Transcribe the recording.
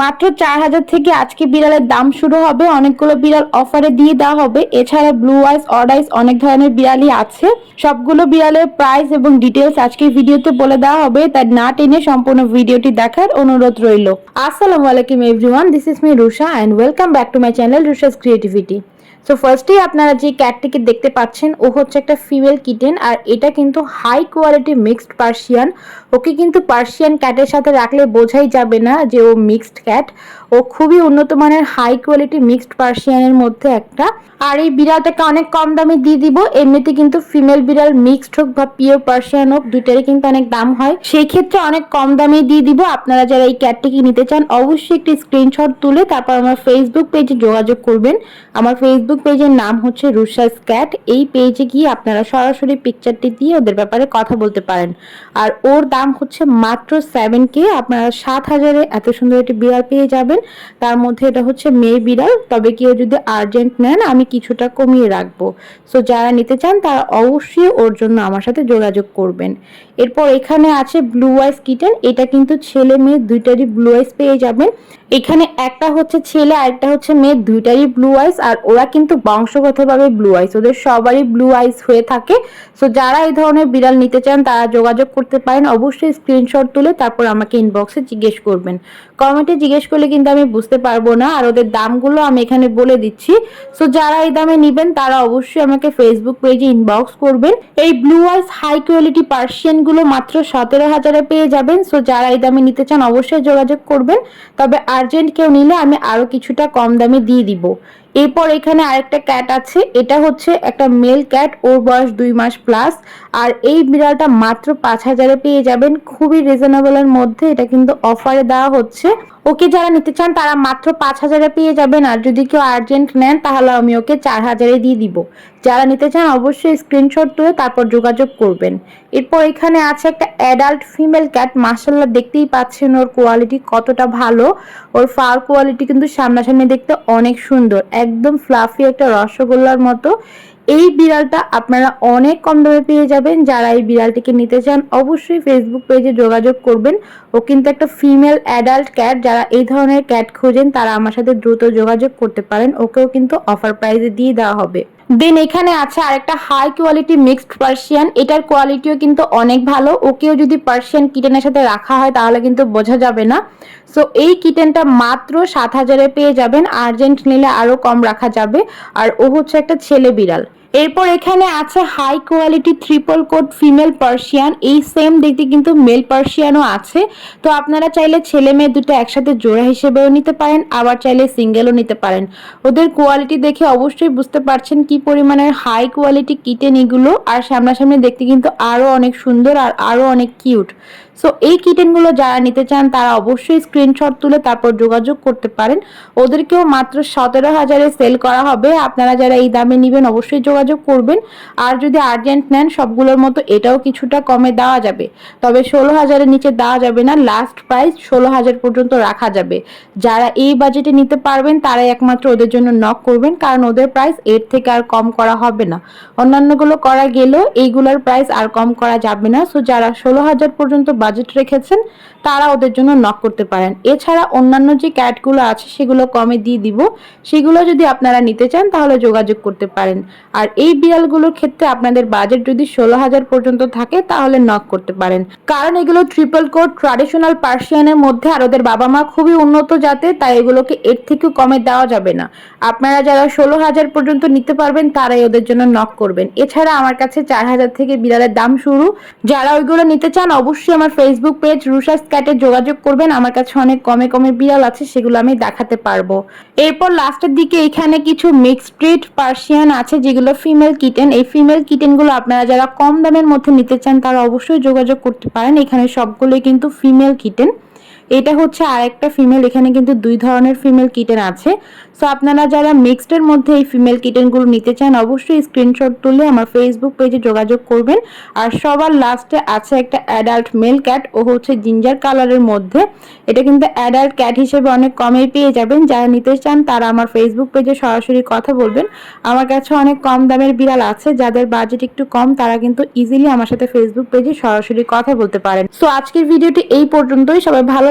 মাত্র চার হাজার থেকে আজকে বিড়ালের দাম শুরু হবে, অনেকগুলো বিড়াল অফারে দিয়ে দেওয়া হবে। এছাড়া ব্লু আইস অড আইস অনেক ধরনের বিড়ালই আছে। সবগুলো বিড়ালের প্রাইস এবং ডিটেলস আজকে ভিডিওতে বলে দেওয়া হবে, তাই না টেনে সম্পূর্ণ ভিডিওটি দেখার অনুরোধ রইল। আসসালামু আলাইকুম everyone this is me Rusha and welcome back to my channel Rusha's creativity so ফার্স্টেই আপনারা যে ক্যাটটিকে দেখতে পাচ্ছেন, ও হচ্ছে একটা ফিমেল কিটেন আর এটা কিন্তু high quality mixed Persian okay কিন্তু পার্সিয়ান ক্যাটের সাথে রাখলে বোঝাই যাবে না যে ও মিক্সড ক্যাট ও খুবই উন্নত মানের হাই কোয়ালিটি মিক্সড পার্সিয়ানের মধ্যে একটা। আর এই বিড়ালটাকে অনেক কম দামে দিয়ে দিব, এমনিতে কিন্তু ফিমেল বিড়াল মিক্সড হোক বা পিওর পার্সিয়ান হোক, দুইটারই কিন্তু অনেক দাম হয়। সেই ক্ষেত্রে অনেক কম দামে দিয়ে দিব। আপনারা যারা এই ক্যাটটিকে নিতে চান, অবশ্যই একটি স্ক্রিনশট তুলে তারপর আমার ফেসবুক পেজে যোগাযোগ করবেন। আমার ফেসবুক পেজের নাম হচ্ছে রুশাস ক্যাট এই পেজে গিয়ে আপনারা সরাসরি পিকচারটি দিয়ে ওদের ব্যাপারে কথা বলতে পারেন। আর ওর দাম হচ্ছে মাত্র সেভেন কে আপনারা সাত হাজারে এত সুন্দর একটি বিড়াল পেয়ে যাবেন। তার মধ্যে এটা হচ্ছে মেয়ে বিড়াল। তবে কেউ যদি আর্জেন্ট নেন, আমি কিছুটা কমিয়ে রাখব। সো যারা নিতে চান, তারা অবশ্যই ওর জন্য আমার সাথে যোগাযোগ করবেন। এরপর এখানে আছে ব্লু আইস কিটেন এটা কিন্তু ছেলে মেয়ে দুইটারই ব্লু আইস পেয়ে যাবেন। এখানে একটা হচ্ছে ছেলে আর একটা হচ্ছে মেয়ে, দুইটারই ব্লু আইস আর ওরা কিন্তু বংশগতভাবে ব্লু আইস ওদের সবারই ব্লু আইস হয়ে থাকে। সো যারা এই ধরনের বিড়াল নিতে চান, তারা যোগাযোগ করতে পারেন। অবশ্যই স্ক্রিনশট তুলে তারপর আমাকে ইনবক্সে জিজ্ঞেস করবেন। কমেন্টে জিজ্ঞেস করলে কিন্তু আমি বুঝতে পারব না, আর ওদের দামগুলো আমি এখানে বলে দিচ্ছি। সো যারা এই দামে নেবেন, তারা অবশ্যই আমাকে ফেসবুক পেজে ইনবক্স করবেন। এই ব্লু আইস হাই কোয়ালিটি পার্সিয়ানগুলো মাত্র সতেরো হাজারে পেয়ে যাবেন। সো যারা এই দামে নিতে চান, অবশ্যই যোগাযোগ করবেন। তবে আর্জেন্ট কেউ নিলে আমি আরও কিছুটা কম দামে দিয়ে দিব। এরপর এখানে আরেকটা ক্যাট আছে। এটা হচ্ছে একটা মেল ক্যাট ওর বয়স দুই মাস প্লাস আর এই বিড়ালটা মাত্র পাঁচ হাজারে পেয়ে যাবেন। খুবই রিজনেবলের মধ্যে। এটা কিন্তু অফারে দেওয়া হচ্ছে। ওকে যারা নিতে চান, তারা মাত্র পাঁচ হাজারে পেয়ে যাবেন। আর যদি কেউ আর্জেন্ট নেন, তাহলে আমি ওকে চার হাজারে দিয়ে দিব। যারা নিতে চান, অবশ্যই স্ক্রিনশট তুলে তারপর যোগাযোগ করবেন। এরপর এখানে আছে একটা অ্যাডাল্ট ফিমেল ক্যাট মার্শাল্লাহ দেখতেই পাচ্ছেন ওর কোয়ালিটি কতটা ভালো। ওর ফার কোয়ালিটি কিন্তু সামনাসামনি দেখতে অনেক সুন্দর। একদম ফ্লাফি একটা রসগোল্লার মতো। এই বিড়ালটা আপনারা অনেক কম দামে পেয়ে যাবেন। যারা এই বিড়ালটিকে নিতে চান, অবশ্যই ফেসবুক পেজে যোগাযোগ করবেন। ও কিন্তু একটা ফিমেল অ্যাডাল্ট ক্যাট যারা এই ধরনের ক্যাট খোঁজেন, তারা আমার সাথে দ্রুত যোগাযোগ করতে পারেন। ওকেও কিন্তু অফার প্রাইজে দিয়ে দেওয়া হবে। দেন এখানে আছে আরেকটা হাই কোয়ালিটি মিক্সড পার্সিয়ান এটার কোয়ালিটিও কিন্তু অনেক ভালো। ওকেও যদি পার্সিয়ান কিটেনের সাথে রাখা হয়, তাহলে কিন্তু বোঝা যাবে না। সো এই কিটেনটা মাত্র সাত হাজারে পেয়ে যাবেন। আর্জেন্ট নিলে আরও কম রাখা যাবে। আর ও হচ্ছে একটা ছেলে বিড়াল। এরপর এখানে আছে high quality triple coat female Persian এই সেম দেখতে কিন্তু মেল পার্সিয়ানও আছে। তো আপনারা চাইলে ছেলে মেয়ে দুটো একসাথে জোড়া হিসেবেও নিতে পারেন, আবার চাইলে সিঙ্গেলও নিতে পারেন। ওদের কোয়ালিটি দেখে অবশ্যই বুঝতে পারছেন কি পরিমাণের হাই কোয়ালিটি কিটেন এগুলো, আর সামনাসামনি দেখতে কিন্তু আরও অনেক সুন্দর আর আরও অনেক কিউট সো এই কিটেনগুলো যারা নিতে চান, তারা অবশ্যই স্ক্রিনশট তুলে তারপর যোগাযোগ করতে পারেন। ওদেরকেও মাত্র সতেরো হাজারে সেল করা হবে। আপনারা যারা এই দামে নেবেন, অবশ্যই যোগাযোগ করবেন। আর যদি আর্জেন্ট নেন, সবগুলোর মতো এটাও কিছুটা কমে দেওয়া যাবে। তবে ষোলো হাজারের নিচে দেওয়া যাবে না। লাস্ট প্রাইস ষোলো হাজার পর্যন্ত রাখা যাবে। যারা এই বাজেটে নিতে পারবেন, তারাই একমাত্র ওদের জন্য নক করবেন, কারণ ওদের প্রাইস এর থেকে আর কম করা হবে না। অন্যান্যগুলো করা গেলেও এইগুলোর প্রাইস আর কম করা যাবে না। সো যারা ষোলো হাজার পর্যন্ত বাজেট রেখেছেন, তারা ওদের জন্য নক করতে পারেন। এছাড়া অন্যান্য যে ক্যাটগুলো আছে, সেগুলো কমে দিয়ে দিব। সেগুলো যদি আপনারা নিতে চান, তাহলে যোগাযোগ করতে পারেন। আর এই বিড়ালগুলোর ক্ষেত্রে আপনাদের বাজেট যদি ষোলো হাজার পর্যন্ত থাকে, তাহলে নক করতে পারেন। কারণ এগুলো ট্রিপল কোড ট্রাডিশনাল পার্সিয়ানের মধ্যে, আর ওদের বাবা মা খুবই উন্নত জাতে তাই এগুলোকে এর থেকেও কমে দেওয়া যাবে না। আপনারা যারা ষোলো হাজার পর্যন্ত নিতে পারবেন, তারাই ওদের জন্য নক করবেন। এছাড়া আমার কাছে চার হাজার থেকে বিড়ালের দাম শুরু। যারা ওইগুলো নিতে চান, অবশ্যই আমার ফেসবুক পেজ রুশাস ক্যাটে যোগাযোগ করবেন। আমার কাছে অনেক কমে কমে বিড়াল আছে, সেগুলো আমি দেখাতে পারব। এরপর লাস্টের দিকে এখানে কিছু মিক্স ব্রিড পার্সিয়ান আছে, যেগুলো ফিমেল কিটেন এই ফিমেল কিটেনগুলো আপনারা যারা কম দামের মধ্যে নিতে চান, তারা অবশ্যই যোগাযোগ করতে পারেন। এখানে সবগুলোই কিন্তু ফিমেল কিটেন এটা হচ্ছে আরেকটা ফিমেল এখানে কিন্তু দুই ধরনের ফিমেল কিটেন আছে। সো আপনারা যারা মিক্সডের মধ্যে এই ফিমেল কিটেনগুলো নিতে চান, অবশ্যই স্ক্রিনশট তুলে আমার ফেসবুক পেজে যোগাযোগ করবেন। আর সবার লাস্টে আছে একটা অ্যাডাল্ট মেল ক্যাট ও হচ্ছে জিঞ্জার কালারের মধ্যে। এটা কিন্তু অ্যাডাল্ট ক্যাট হিসেবে অনেক কমেই পেয়ে যাবেন। যারা নিতে চান, তারা আমার ফেসবুক পেজে সরাসরি কথা বলবেন। আমার কাছে অনেক কম দামের বিড়াল আছে, যাদের বাজেট একটু কম, তারা কিন্তু ইজিলি আমার সাথে ফেসবুক পেজে সরাসরি কথা বলতে পারেন। সো আজকের ভিডিওটি এই পর্যন্তই। সবাই ভালো